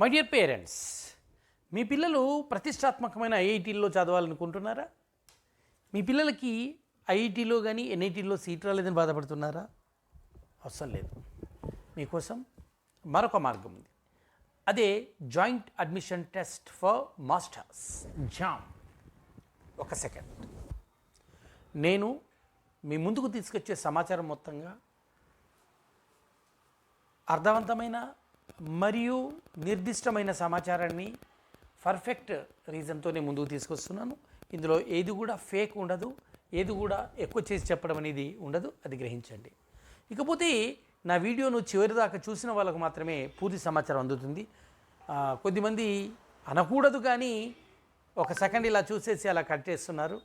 My dear parents మీ పిల్లలు ప్రతిష్టాత్మకమైన ఐఐటీల్లో చదవాలనుకుంటున్నారా? మీ పిల్లలకి ఐఐటీలో కానీ ఎన్ఐటీలో సీట్ రాలేదని బాధపడుతున్నారా? అవసరం లేదు. మీకోసం మరొక మార్గం ఉంది. అదే joint admission test for masters. JAM. ఒక సెకండ్. నేను మీ ముందుకు తీసుకొచ్చే సమాచారం మొత్తంగా అర్థవంతమైన మరియు నిర్దిష్టమైన సమాచారాన్ని పర్ఫెక్ట్ రీజన్తోనే ముందుకు తీసుకొస్తున్నాను. ఇందులో ఏది కూడా ఫేక్ ఉండదు ఏది కూడా ఎక్కువ చేసి చెప్పడం అనేది ఉండదు అది గ్రహించండి. ఇకపోతే నా వీడియోను చివరి దాకా చూసిన వాళ్ళకు మాత్రమే పూర్తి సమాచారం అందుతుంది. కొద్దిమంది అనకూడదు కానీ ఒక సెకండ్ ఇలా చూసేసి అలా కట్ చేస్తున్నారు.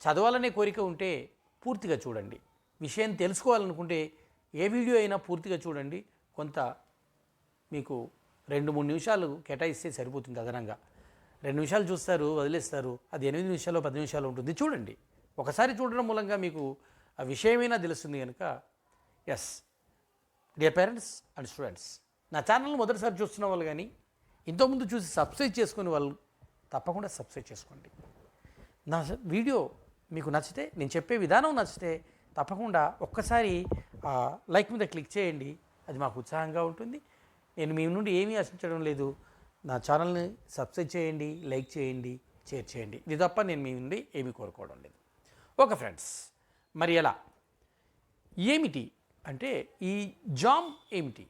చదవాలనే కోరిక ఉంటే పూర్తిగా చూడండి. విషయం తెలుసుకోవాలనుకుంటే ఏ వీడియో అయినా పూర్తిగా చూడండి. కొంత మీకు రెండు మూడు నిమిషాలు కేటాయిస్తే సరిపోతుంది అదనంగా. రెండు నిమిషాలు చూస్తారు వదిలేస్తారు అది ఎనిమిది నిమిషాలు పది నిమిషాలు ఉంటుంది. చూడండి. ఒకసారి చూడడం మూలంగా మీకు ఆ విషయమైనా తెలుస్తుంది కనుక yes dear parents and students నా ఛానల్ మొదటిసారి చూస్తున్న వాళ్ళు కానీ ఇంతకుముందు చూసి సబ్స్క్రైబ్ చేసుకునే వాళ్ళు తప్పకుండా సబ్స్క్రైబ్ చేసుకోండి. నా వీడియో మీకు నచ్చితే నేను చెప్పే విధానం నచ్చితే తప్పకుండా ఒక్కసారి లైక్ మీద క్లిక్ చేయండి. అది మాకు ఉత్సాహంగా ఉంటుంది. నేను మీ నుండి ఏమీ ఆశించడం లేదు. నా ఛానల్ని సబ్స్క్రైబ్ చేయండి లైక్ చేయండి షేర్ చేయండి. ఇది తప్ప నేను మీ నుండి ఏమీ కోరుకోవడం లేదు. ఓకే ఫ్రెండ్స్ మరి ఎలా? ఏమిటి అంటే ఈ జామ్ ఏమిటి?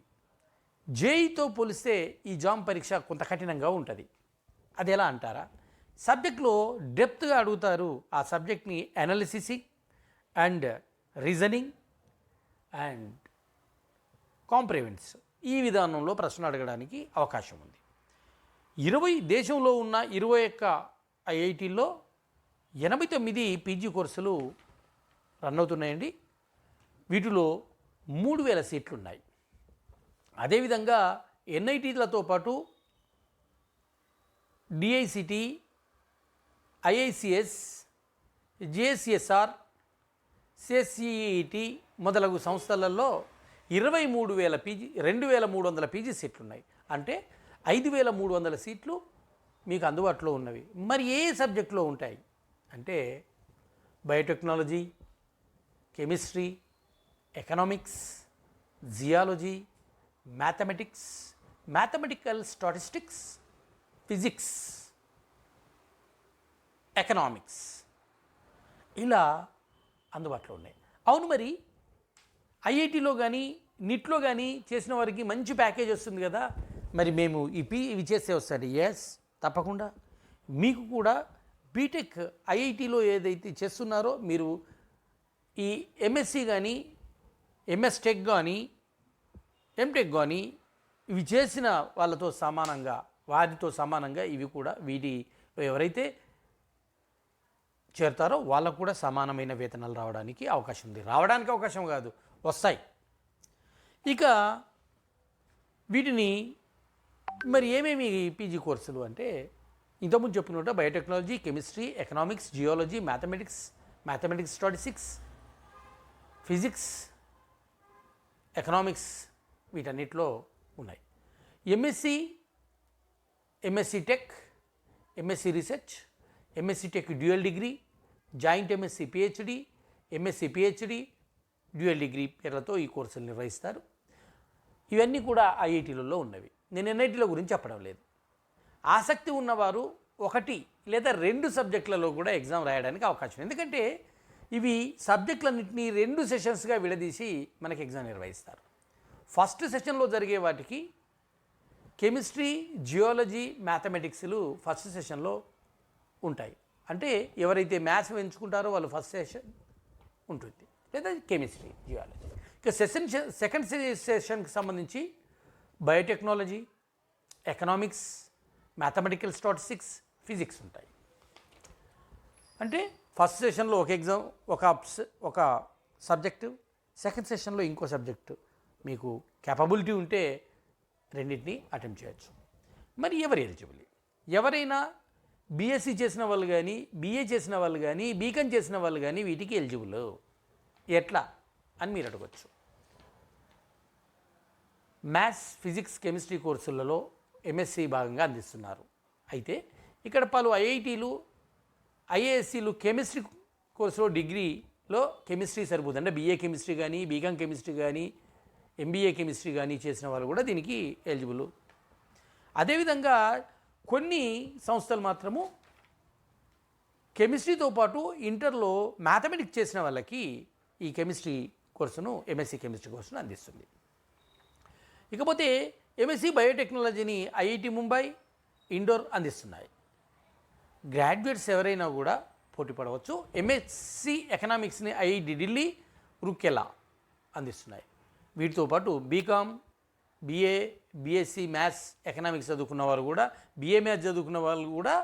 జేఈతో పోలిస్తే ఈ జామ్ పరీక్ష కొంత కఠినంగా ఉంటుంది. అది ఎలా అంటారా? సబ్జెక్ట్లో డెప్త్గా అడుగుతారు ఆ సబ్జెక్ట్ని analysing and reasoning and comprehension ఈ విధానంలో ప్రశ్నలు అడగడానికి అవకాశం ఉంది. ఇరవై దేశంలో ఉన్న ఇరవై ఒక్క ఐఐటీల్లో ఎనభై తొమ్మిది పీజీ కోర్సులు రన్ అవుతున్నాయండి. వీటిలో మూడు వేల సీట్లు ఉన్నాయి అదేవిధంగా ఎన్ఐటీలతో పాటు డిఐసిటి ఐఐసిఎస్ జేసిఎస్ఆర్ సిఎస్సిఈటి మొదలగు సంస్థలలో ఇరవై మూడు వేల పీజీ రెండు వేల మూడు వందల పీజీ సీట్లు ఉన్నాయి అంటే ఐదు వేల మూడు వందల సీట్లు మీకు అందుబాటులో ఉన్నవి. మరి ఏ సబ్జెక్టులో ఉంటాయి? అంటే biotechnology chemistry economics geology mathematics mathematical statistics physics economics ఇలా అందుబాటులో ఉన్నాయి. అవును మరి ఐఐటిలో కానీ నిట్లో కానీ చేసిన వారికి మంచి ప్యాకేజ్ వస్తుంది కదా. మరి మేము ఈ పీ ఇవి చేస్తే వస్తుంది ఎస్ తప్పకుండా. మీకు కూడా బీటెక్ ఐఐటిలో ఏదైతే చేస్తున్నారో మీరు ఈ ఎంఎస్సి కానీ ఎంఎస్ టెక్ కానీ ఎంటెక్ కానీ ఇవి చేసిన వాళ్ళతో సమానంగా వారితో సమానంగా ఇవి కూడా వీటి ఎవరైతే చేరుతారో వాళ్ళకు కూడా సమానమైన వేతనాలు రావడానికి అవకాశం ఉంది. రావడానికి అవకాశం కాదు. వస్తాయి. ఇక వీటిని మరి ఏమేమి పీజీ కోర్సులు అంటే ఇంతకుముందు చెప్పుకున్నట్టు biotechnology chemistry economics geology mathematics mathematics statistics physics economics వీటన్నిటిలో ఉన్నాయి. MSc MSc tech MSc research MSc tech dual degree joint MSc PhD MSc PhD dual degree పేర్లతో ఈ కోర్సులు నిర్వహిస్తారు. ఇవన్నీ కూడా ఐఐటీలలో ఉన్నవి. నేను ఎన్ఐటీల గురించి చెప్పడం లేదు. ఆసక్తి ఉన్నవారు ఒకటి లేదా రెండు సబ్జెక్టులలో కూడా ఎగ్జామ్ రాయడానికి అవకాశం ఎందుకంటే ఇవి సబ్జెక్టులన్నింటినీ రెండు సెషన్స్గా విడదీసి మనకి ఎగ్జామ్ నిర్వహిస్తారు. ఫస్ట్ సెషన్లో జరిగే వాటికి కెమిస్ట్రీ జియాలజీ మ్యాథమెటిక్స్లు ఫస్ట్ సెషన్లో ఉంటాయి. అంటే ఎవరైతే మ్యాథ్స్ ఎంచుకుంటారో వాళ్ళు ఫస్ట్ సెషన్ ఉంటుంది. లేదా కెమిస్ట్రీ జియాలజీ ఇక సెషన్ సెకండ్ సెషన్కి సంబంధించి biotechnology economics mathematical statistics physics ఉంటాయి. అంటే ఫస్ట్ సెషన్లో ఒక ఎగ్జామ్ ఒక ఒక సబ్జెక్టు సెకండ్ సెషన్లో ఇంకో సబ్జెక్టు మీకు క్యాపబిలిటీ ఉంటే రెండింటిని అటెంప్ట్ చేయొచ్చు. మరి ఎవరు ఎలిజిబుల్? ఎవరైనా బీఎస్సీ చేసిన వాళ్ళు కానీ బీఏ చేసిన వాళ్ళు కానీ బీకాన్ చేసిన వాళ్ళు కానీ వీటికి ఎలిజిబుల్. ఎట్లా అని మీరు అడగచ్చు. మ్యాథ్స్ ఫిజిక్స్ కెమిస్ట్రీ కోర్సులలో ఎంఎస్సి భాగంగా అందిస్తున్నారు. అయితే ఇక్కడ పలు ఐఐటీలు ఐఏఎస్సీలు కెమిస్ట్రీ కోర్సులో డిగ్రీలో కెమిస్ట్రీ సరిపోతుంది అంటే బీఏ కెమిస్ట్రీ కానీ బీకామ్ కెమిస్ట్రీ కానీ ఎంబీఏ కెమిస్ట్రీ కానీ చేసిన వాళ్ళు కూడా దీనికి ఎలిజిబుల్. అదేవిధంగా కొన్ని సంస్థలు మాత్రము కెమిస్ట్రీతో పాటు ఇంటర్లో మ్యాథమెటిక్స్ చేసిన వాళ్ళకి ఈ కెమిస్ట్రీ కోర్సును ఎంఎస్సి కెమిస్ట్రీ కోర్సును అందిస్తుంది. ఇకపోతే ఎంఎస్సి బయోటెక్నాలజీని ఐఐటి ముంబై ఇండోర్ అందిస్తున్నాయి. గ్రాడ్యుయేట్స్ ఎవరైనా కూడా పోటీ పడవచ్చు. ఎంఎస్సి ఎకనామిక్స్ని ఐఐటి ఢిల్లీ రుకెలా అందిస్తున్నాయి. వీటితో పాటు BCom BA BSc maths economics చదువుకున్న వారు కూడా బీఏ మ్యాథ్స్ చదువుకున్న వాళ్ళు కూడా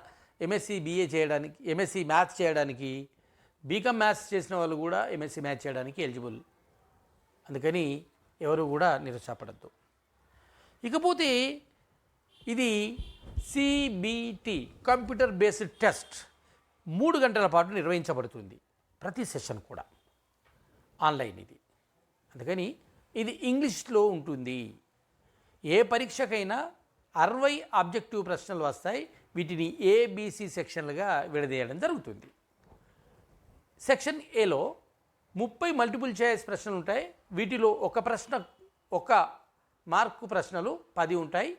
ఎంఎస్సి బీఏ చేయడానికి ఎంఎస్సి మ్యాథ్స్ చేయడానికి బీకామ్ మ్యాథ్స్ చేసిన వాళ్ళు కూడా ఎంఎస్సి మ్యాథ్స్ చేయడానికి ఎలిజిబుల్ అందుకని ఎవరు కూడా నిరుత్సాహపడద్దు ఇకపోతే ఇది సిబిటి కంప్యూటర్ బేస్డ్ టెస్ట్ మూడు గంటల పాటు నిర్వహించబడుతుంది ప్రతి సెషన్ కూడా. ఆన్లైన్ ఇది. అందుకని ఇది ఇంగ్లీష్లో ఉంటుంది. ఏ పరీక్షకైనా అరవై ఆబ్జెక్టివ్ ప్రశ్నలు వస్తాయి. వీటిని ఏబిసి సెక్షన్లుగా విడదీయడం జరుగుతుంది. సెక్షన్ ఏలో ముప్పై మల్టిపుల్ చాయిస్ ప్రశ్నలు ఉంటాయి. వీటిలో ఒక ప్రశ్న ఒక మార్కు ప్రశ్నలు పది ఉంటాయి.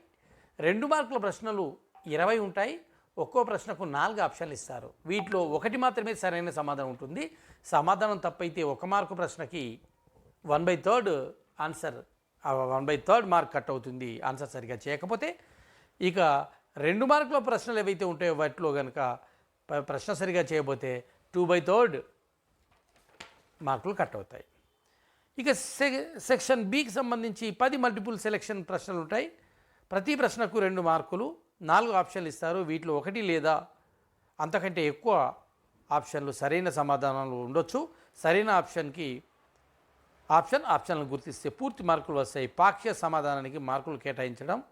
రెండు మార్కుల ప్రశ్నలు ఇరవై ఉంటాయి. ఒక్కో ప్రశ్నకు నాలుగు ఆప్షన్లు ఇస్తారు. వీటిలో ఒకటి మాత్రమే సరైన సమాధానం ఉంటుంది. సమాధానం తప్పైతే ఒక మార్కు ప్రశ్నకి one by third answer one by third mark cut అవుతుంది. ఆన్సర్ సరిగా చేయకపోతే ఇక రెండు మార్కుల ప్రశ్నలు ఏవైతే ఉంటాయో వాటిలో కనుక ప్రశ్న సరిగా చేయబోతే టూ బై థర్డ్ మార్కులు కట్ అవుతాయి. ఇక సెక్షన్ బికి సంబంధించి పది మల్టిపుల్ సెలెక్షన్ ప్రశ్నలు ఉంటాయి. ప్రతి ప్రశ్నకు రెండు మార్కులు నాలుగు ఆప్షన్లు ఇస్తారు. వీటిలో ఒకటి లేదా అంతకంటే ఎక్కువ ఆప్షన్లు సరైన సమాధానాలు ఉండొచ్చు. సరైన ఆప్షన్కి ఆప్షన్ ఆప్షన్లను గుర్తిస్తే పూర్తి మార్కులు వస్తాయి. పాక్షిక సమాధానానికి మార్కులు కేటాయించడం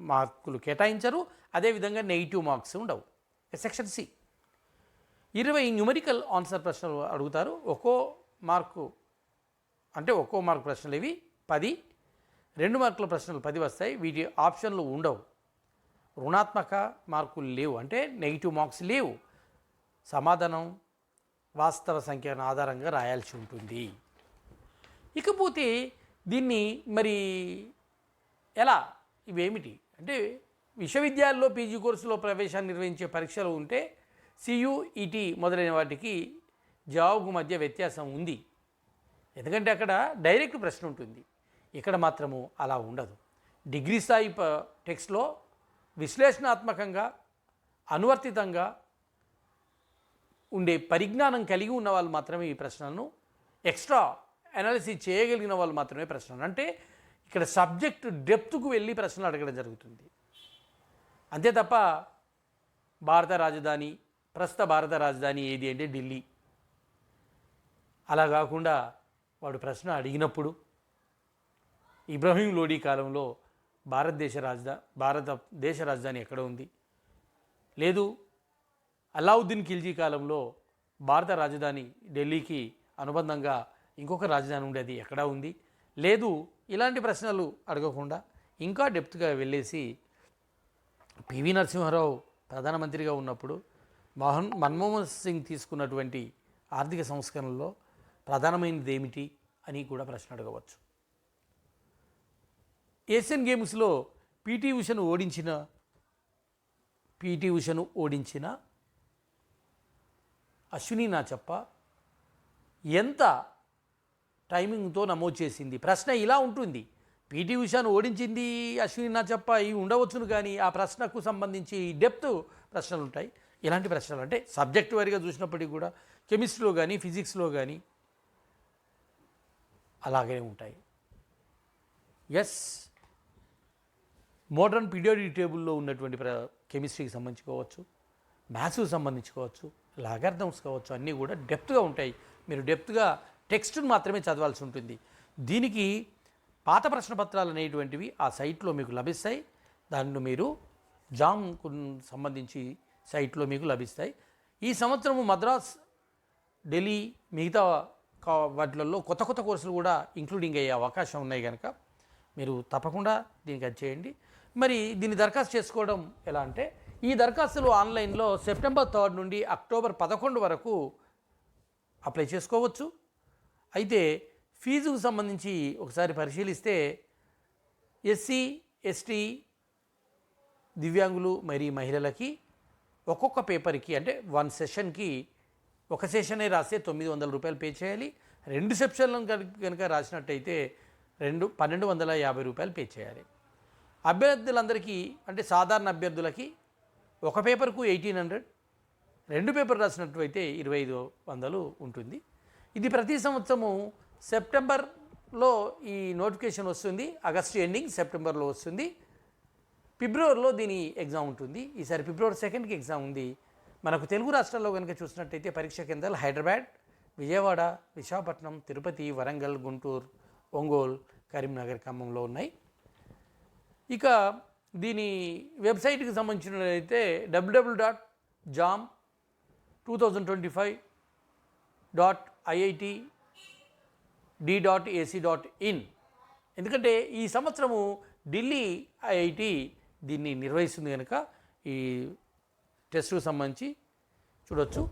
మార్కులు కేటాయించరు. అదేవిధంగా నెగిటివ్ మార్క్స్ ఉండవు. Section C. ఇరవై న్యూమరికల్ ఆన్సర్ ప్రశ్నలు అడుగుతారు. ఒక్కో మార్కు అంటే ఒక్కో మార్కు ప్రశ్నలు ఇవి. పది రెండు మార్కుల ప్రశ్నలు పది వస్తాయి. వీటి ఆప్షన్లు ఉండవు. రుణాత్మక మార్కులు లేవు. అంటే నెగిటివ్ మార్క్స్ లేవు. సమాధానం వాస్తవ సంఖ్యను ఆధారంగా రాయాల్సి ఉంటుంది. ఇకపోతే దీన్ని మరి ఎలా? ఇవేమిటి? అంటే విశ్వవిద్యాలయంలో పీజీ కోర్సులో ప్రవేశాన్ని నిర్వహించే పరీక్షలు ఉంటే సియుఈటి మొదలైన వాటికి జవాబు మధ్య వ్యత్యాసం ఉంది. ఎందుకంటే అక్కడ డైరెక్ట్ ప్రశ్న ఉంటుంది. ఇక్కడ మాత్రము అలా ఉండదు. డిగ్రీ స్థాయి టెక్స్ట్లో విశ్లేషణాత్మకంగా అనువర్తితంగా ఉండే పరిజ్ఞానం కలిగి ఉన్న వాళ్ళు మాత్రమే ఈ ప్రశ్నలను ఎక్స్ట్రా అనాలిసిస్ చేయగలిగిన వాళ్ళు మాత్రమే ప్రశ్నలు అంటే ఇక్కడ సబ్జెక్ట్ డెప్త్కు వెళ్ళి ప్రశ్నలు అడగడం జరుగుతుంది. అంతే తప్ప భారత రాజధాని ప్రస్తుత భారత రాజధాని ఏది అంటే ఢిల్లీ. అలా కాకుండా వాడు ప్రశ్న అడిగినప్పుడు ఇబ్రహీం లోడీ కాలంలో భారతదేశ రాజధా భారతదేశ రాజధాని ఎక్కడ ఉంది? లేదు అలావుద్దీన్ ఖిల్జీ కాలంలో భారత రాజధాని ఢిల్లీకి అనుబంధంగా ఇంకొక రాజధాని ఉండేది ఎక్కడా ఉంది? లేదు ఇలాంటి ప్రశ్నలు అడగకుండా ఇంకా డెప్త్గా వెళ్ళేసి పివి నరసింహారావు ప్రధానమంత్రిగా ఉన్నప్పుడు మోహన్ మన్మోహన్ సింగ్ తీసుకున్నటువంటి ఆర్థిక సంస్కరణలో ప్రధానమైనది ఏమిటి అని కూడా ప్రశ్న అడగవచ్చు. ఏషియన్ గేమ్స్లో పీటీ ఉషను ఓడించిన పీటీ ఉషను ఓడించిన అశ్విని నా చెప్ప ఎంత టైమింగ్తో నమోదు చేసింది? ప్రశ్న ఇలా ఉంటుంది. పీటీ ఉషాను ఓడించింది అశ్విని నా చెప్ప ఇవి ఉండవచ్చును కానీ ఆ ప్రశ్నకు సంబంధించి డెప్త్ ప్రశ్నలు ఉంటాయి ఇలాంటి ప్రశ్నలు. అంటే సబ్జెక్ట్ వారిగా చూసినప్పటికీ కూడా కెమిస్ట్రీలో కానీ ఫిజిక్స్లో కానీ అలాగే ఉంటాయి. ఎస్ మోడర్న్ పీరియాడిక్ టేబుల్లో ఉన్నటువంటి ప్ర కెమిస్ట్రీకి సంబంధించుకోవచ్చు మ్యాథ్స్కి సంబంధించుకోవచ్చు లాగర్థమ్స్ కావచ్చు అన్నీ కూడా డెప్త్గా ఉంటాయి. మీరు డెప్త్గా టెక్స్ట్ను మాత్రమే చదవాల్సి ఉంటుంది. దీనికి పాత ప్రశ్నపత్రాలు అనేటువంటివి ఆ సైట్లో మీకు లభిస్తాయి. దాన్ని మీరు జామ్కు సంబంధించి సైట్లో మీకు లభిస్తాయి. ఈ సంవత్సరము మద్రాస్ ఢిల్లీ మిగతా కా- వాటిలలో కొత్త కొత్త కోర్సులు కూడా ఇంక్లూడింగ్ అయ్యే అవకాశం ఉన్నాయి కనుక మీరు తప్పకుండా దీనికి అది చేయండి. మరి దీన్ని దరఖాస్తు చేసుకోవడం ఎలా అంటే ఈ దరఖాస్తులు ఆన్లైన్లో సెప్టెంబర్ థర్డ్ నుండి అక్టోబర్ పదకొండు వరకు అప్లై చేసుకోవచ్చు. అయితే ఫీజుకు సంబంధించి ఒకసారి పరిశీలిస్తే ఎస్సీ ఎస్టీ దివ్యాంగులు మరియు మహిళలకి ఒక్కొక్క పేపర్కి అంటే వన్ సెషన్కి ఒక సెషనే రాస్తే తొమ్మిది వందల రూపాయలు పే చేయాలి. రెండు సెక్షన్లను కనుక రాసినట్టయితే రెండు పన్నెండు వందల యాభై రూపాయలు పే చేయాలి. అభ్యర్థులందరికీ అంటే సాధారణ అభ్యర్థులకి ఒక పేపర్కు ఎయిటీన్ హండ్రెడ్ రెండు పేపర్ రాసినట్లయితే ఇరవై ఐదు వందలు ఉంటుంది. ఇది ప్రతి సంవత్సరము సెప్టెంబర్లో ఈ నోటిఫికేషన్ వస్తుంది ఆగస్టు ఎండింగ్ సెప్టెంబర్లో వస్తుంది. ఫిబ్రవరిలో దీని ఎగ్జామ్ ఉంటుంది. ఈసారి ఫిబ్రవరి సెకండ్కి ఎగ్జామ్ ఉంది. మనకు తెలుగు రాష్ట్రాల్లో కనుక చూసినట్టయితే పరీక్ష కేంద్రాలు హైదరాబాద్ విజయవాడ విశాఖపట్నం తిరుపతి వరంగల్ గుంటూరు ఒంగోలు కరీంనగర్ ఖమ్మంలో ఉన్నాయి. ఇక దీని వెబ్సైట్కి సంబంధించినట్లయితే WW dot JAM two thousand twenty five dot IIT D dot AC dot in ఎందుకంటే ఈ సంవత్సరము ఢిల్లీ ఐఐటి దీన్ని నిర్వహిస్తుంది కనుక ఈ టెస్ట్కు సంబంధించి చూడొచ్చు.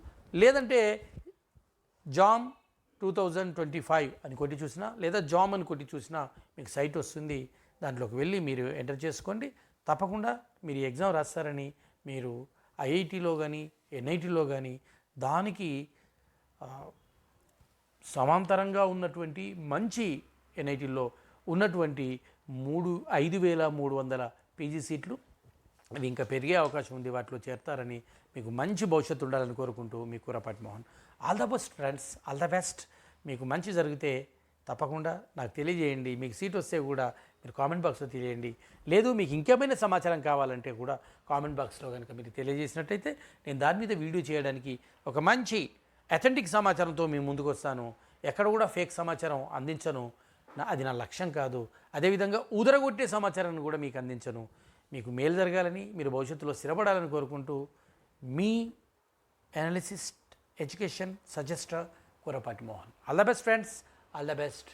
లేదంటే JAM two thousand twenty five అని కొట్టి చూసినా లేదా జామ్ అని కొట్టి చూసినా మీకు సైట్ వస్తుంది దాంట్లోకి వెళ్ళి మీరు ఎంటర్ చేసుకోండి. తప్పకుండా మీరు ఎగ్జామ్ రాస్తారని మీరు ఐఐటిలో కానీ ఎన్ఐటిలో కానీ దానికి సమాంతరంగా ఉన్నటువంటి మంచి ఎన్ఐటిలో ఉన్నటువంటి మూడు ఐదు వేల మూడు వందల పీజీ సీట్లు. అవి ఇంకా పెరిగే అవకాశం ఉంది వాటిలో చేరతారని మీకు మంచి భవిష్యత్తు ఉండాలని కోరుకుంటూ మీ Kurapati Mohan all the best friends all the best మీకు మంచి జరిగితే తప్పకుండా నాకు తెలియజేయండి. మీకు సీట్ వస్తే కూడా మీరు కామెంట్ బాక్స్లో తెలియండి. లేదు మీకు ఇంకేమైనా సమాచారం కావాలంటే కూడా కామెంట్ బాక్స్లో కనుక మీరు తెలియజేసినట్టయితే నేను దాని మీద వీడియో చేయడానికి ఒక మంచి అథెంటిక్ సమాచారంతో మీ ముందుకు వస్తాను ఎక్కడ కూడా ఫేక్ సమాచారం అందించను. నా అది నా లక్ష్యం కాదు. అదేవిధంగా ఊదరగొట్టే సమాచారాన్ని కూడా మీకు అందించను. మీకు మేలు జరగాలని మీరు భవిష్యత్తులో స్థిరపడాలని కోరుకుంటూ మీ analyst education suggester Kurapati Mohan all the best friends all the best